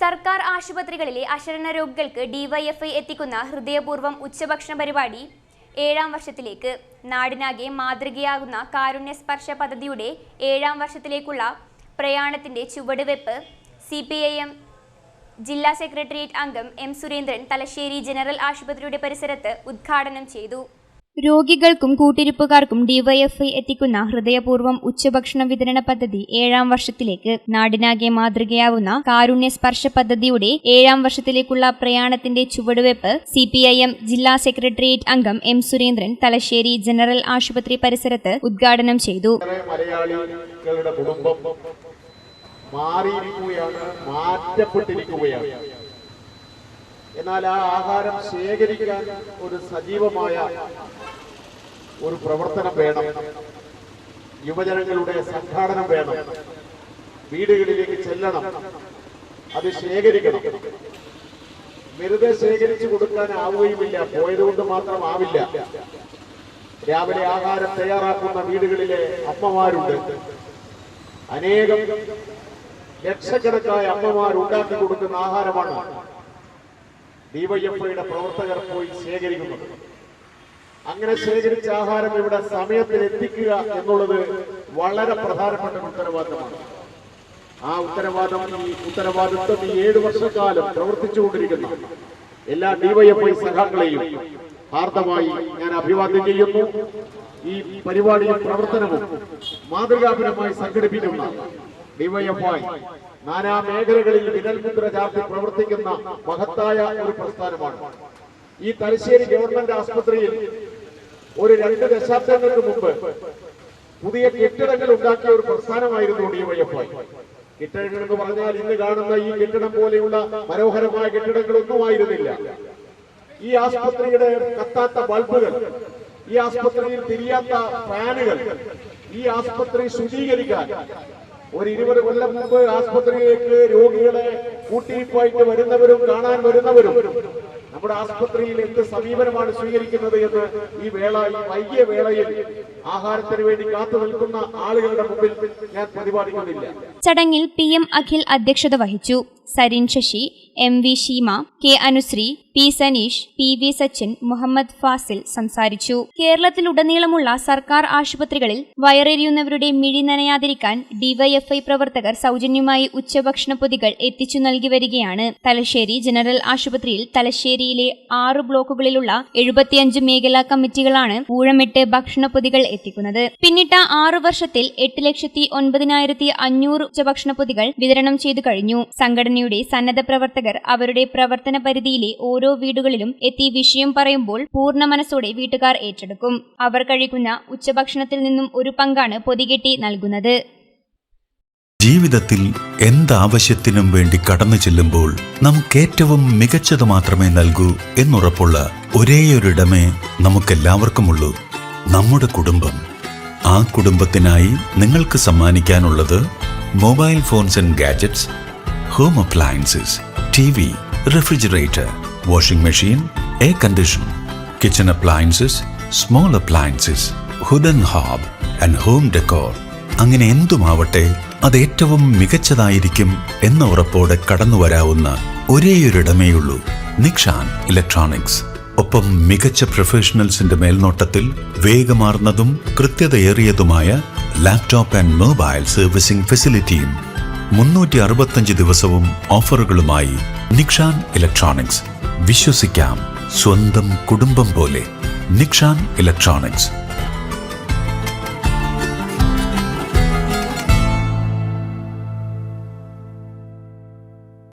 സർക്കാർ ആശുപത്രികളിലെ അശരണ രോഗികൾക്ക് ഡിവൈഎഫ്ഐ എത്തിക്കുന്ന ഹൃദയപൂർവം ഉച്ചഭക്ഷണ പരിപാടി ഏഴാം വർഷത്തിലേക്ക്. നാടിനാകെ മാതൃകയാകുന്ന കാരുണ്യ സ്പർശ പദ്ധതിയുടെ ഏഴാം വർഷത്തിലേക്കുള്ള പ്രയാണത്തിന്റെ ചുവടുവെപ്പ് സി പി ഐ എം ജില്ലാ സെക്രട്ടേറിയറ്റ് അംഗം എം സുരേന്ദ്രൻ തലശ്ശേരി ജനറൽ ആശുപത്രിയുടെ പരിസരത്ത് ഉദ്ഘാടനം ചെയ്തു. രോഗികൾക്കും കൂട്ടിരിപ്പുകാർക്കും ഡിവൈഎഫ്ഐ എത്തിക്കുന്ന ഹൃദയപൂർവം ഉച്ചഭക്ഷണ വിതരണ പദ്ധതി ഏഴാം വർഷത്തിലേക്ക് നാടിനാകെ മാതൃകയാവുന്ന കാരുണ്യ സ്പർശ പദ്ധതിയുടെ ഏഴാം വർഷത്തിലേക്കുള്ള പ്രയാണത്തിന്റെ ചുവടുവയ്പ് സി പി ഐ എം ജില്ലാ സെക്രട്ടേറിയറ്റ് അംഗം എം സുരേന്ദ്രൻ തലശ്ശേരി ജനറൽ ആശുപത്രി പരിസരത്ത് ഉദ്ഘാടനം ചെയ്തു. മാറിയിരിക്കുകയാണ് മാറ്റപ്പെട്ടിരിക്കുകയാണ്. എന്നാൽ ആ ആഹാരം ശേഖരിക്കാൻ ഒരു സജീവമായ ഒരു പ്രവർത്തനം വേണം. യുവജനങ്ങളുടെ സംഘാടനം വേണം. വീടുകളിലേക്ക് ചെല്ലണം. അത് ശേഖരിക്കണം. വെറുതെ ശേഖരിച്ചു കൊടുക്കാൻ കൊടുക്കാനാവുകയുമില്ല പോയതുകൊണ്ട് മാത്രം ആവില്ല. രാവിലെ ആഹാരം തയ്യാറാക്കുന്ന വീടുകളിലെ അമ്മമാരുണ്ട്. അനേകം ലക്ഷക്കണക്കായ അമ്മമാർ ഉണ്ടാക്കി കൊടുക്കുന്ന ആഹാരമാണ്. ഡിവൈഎഫ്ഐയുടെ പ്രവർത്തകർ പോയി ശേഖരിക്കുന്നത് അങ്ങനെ ശേഖരിച്ച ആഹാരം ഇവിടെ സമയത്തിൽ എത്തിക്കുക എന്നുള്ളത് വളരെ പ്രധാനപ്പെട്ട ഉത്തരവാദിത്തമാണ്. ആ ഉത്തരവാദം ഈ ഉത്തരവാദിത്വം ഈ ഏഴു വർഷക്കാലം പ്രവർത്തിച്ചുകൊണ്ടിരിക്കുന്ന. എല്ലാ ഡിവൈഎഫ്ഐ സഖാക്കളെയും ഹാർദമായി ഞാൻ അഭിവാദ്യം ചെയ്യുന്നു ഈ പരിപാടിയും പ്രവർത്തനവും മാതൃകാപരമായി സംഘടിപ്പിക്കുന്ന ഡിവൈഎഫ്ഐ നാനാ മേഖലകളിൽ വിരൽമുദ്ര ചാർത്തി പ്രവർത്തിക്കുന്ന മഹത്തായ ഒരു പ്രസ്ഥാനമാണ്. ഈ തലശ്ശേരി ഗവൺമെന്റ് ആശുപത്രിയിൽ ഒരു രണ്ട് ദശാബ്ദങ്ങൾക്ക് മുമ്പ് പുതിയ കെട്ടിടങ്ങൾ ഉണ്ടാക്കിയ ഒരു പ്രസ്ഥാനമായിരുന്നു ഡിവൈഎഫ്ഐ കെട്ടിടങ്ങൾ എന്ന് പറഞ്ഞാൽ ഇന്ന് കാണുന്ന ഈ കെട്ടിടം പോലെയുള്ള മനോഹരമായ കെട്ടിടങ്ങളൊന്നും ആയിരുന്നില്ല. ഈ ആസ്പത്രിയുടെ കത്താത്ത ബൾബുകൾ ഈ ആസ്പത്രിയിൽ തിരിയാത്ത ഫാനുകൾ ഈ ആസ്പത്രി ശുചീകരിക്കാൻ ഒരു ഇരുപത് കൊല്ലം മുമ്പ് ആസ്പത്രിയിലേക്ക് രോഗികളെ കൂട്ടിയിപ്പായിട്ട് വരുന്നവരും കാണാൻ വരുന്നവരും നമ്മുടെ ആസ്പത്രിയിൽ എന്ത് സമീപനമാണ് സ്വീകരിക്കുന്നത് എന്ന് ഈ വേള ഈ വൈകിയ വേളയിൽ ആഹാരത്തിന് വേണ്ടി കാത്തു നിൽക്കുന്ന ആളുകളുടെ മുമ്പിൽ ഞാൻ പ്രതിപാദിക്കുന്നില്ല. ചടങ്ങിൽ പി എം അഖിൽ അധ്യക്ഷത വഹിച്ചു. Sarin Sasi M V Sheema K Anusree P Saneesh P V Sachin Muhammad Fasil സംസാരിച്ചു. കേരളത്തിലുടനീളമുള്ള സർക്കാർ ആശുപത്രികളിൽ വയറെരിയുന്നവരുടെ മിഴി നനയാതിരിക്കാൻ ഡിവൈഎഫ്ഐ പ്രവർത്തകർ സൗജന്യമായി ഉച്ചഭക്ഷണ പൊതികൾ എത്തിച്ചു നൽകി വരികയാണ്. തലശ്ശേരി ജനറൽ ആശുപത്രിയിൽ തലശ്ശേരിയിലെ ആറ് ബ്ലോക്കുകളിലുള്ള എഴുപത്തിയഞ്ച് മേഖലാ കമ്മിറ്റികളാണ് ഊഴമിട്ട് ഭക്ഷണ പൊതികൾ എത്തിക്കുന്നത്. പിന്നിട്ട ആറു വർഷത്തിൽ എട്ട് ലക്ഷത്തി ഒൻപതിനായിരത്തി അഞ്ഞൂറ് ഉച്ചഭക്ഷണ പൊതികൾ വിതരണം ചെയ്തു കഴിഞ്ഞു. സംഘടനയുടെ സന്നദ്ധ പ്രവർത്തകർ അവരുടെ പ്രവർത്തന പരിധിയിലെ ഓരോ വീടുകളിലും എത്തി വിഷയം പറയുമ്പോൾ പൂർണ മനസ്സോടെ വീട്ടുകാർ ഏറ്റെടുക്കും. അവർ കഴിക്കുന്ന ഉച്ചഭക്ഷണത്തിൽ നിന്നും ഒരു പങ്കാണ് പൊതികെട്ടി നൽകുന്നത്. ജീവിതത്തിൽ എന്താവശ്യത്തിനും വേണ്ടി കടന്നു ചെല്ലുമ്പോൾ നമുക്കേറ്റവും മികച്ചത് മാത്രമേ നൽകൂ എന്നുറപ്പുള്ള ഒരേയൊരിടമേ നമുക്കെല്ലാവർക്കുമുള്ളൂ. നമ്മുടെ കുടുംബം. ആ കുടുംബത്തിനായി നിങ്ങൾക്ക് സമ്മാനിക്കാനുള്ളത് mobile phones and gadgets home appliances TV refrigerator washing machine air condition kitchen appliances small appliances hood and hob and home decor അങ്ങനെ എന്തുമാവട്ടെ അത് ഏറ്റവും മികച്ചതായിരിക്കും എന്ന ഉറപ്പോടെ കടന്നു വരാവുന്ന ഒരേയൊരിടമേയുള്ളൂ നിക്ഷാൻ ഇലക്ട്രോണിക്സ്. ഒപ്പം മികച്ച പ്രൊഫഷണൽസിന്റെ മേൽനോട്ടത്തിൽ വേഗമാർന്നതും കൃത്യതയേറിയതുമായ ലാപ്ടോപ്പ് ആൻഡ് മൊബൈൽ സർവീസിംഗ് ഫെസിലിറ്റിയും മുന്നൂറ്റി അറുപത്തഞ്ച് ദിവസവും ഓഫറുകളുമായി നിക്ഷാൻ ഇലക്ട്രോണിക്സ്. വിശ്വസിക്കാം സ്വന്തം കുടുംബം പോലെ. നിക്ഷാൻ ഇലക്ട്രോണിക്സ്.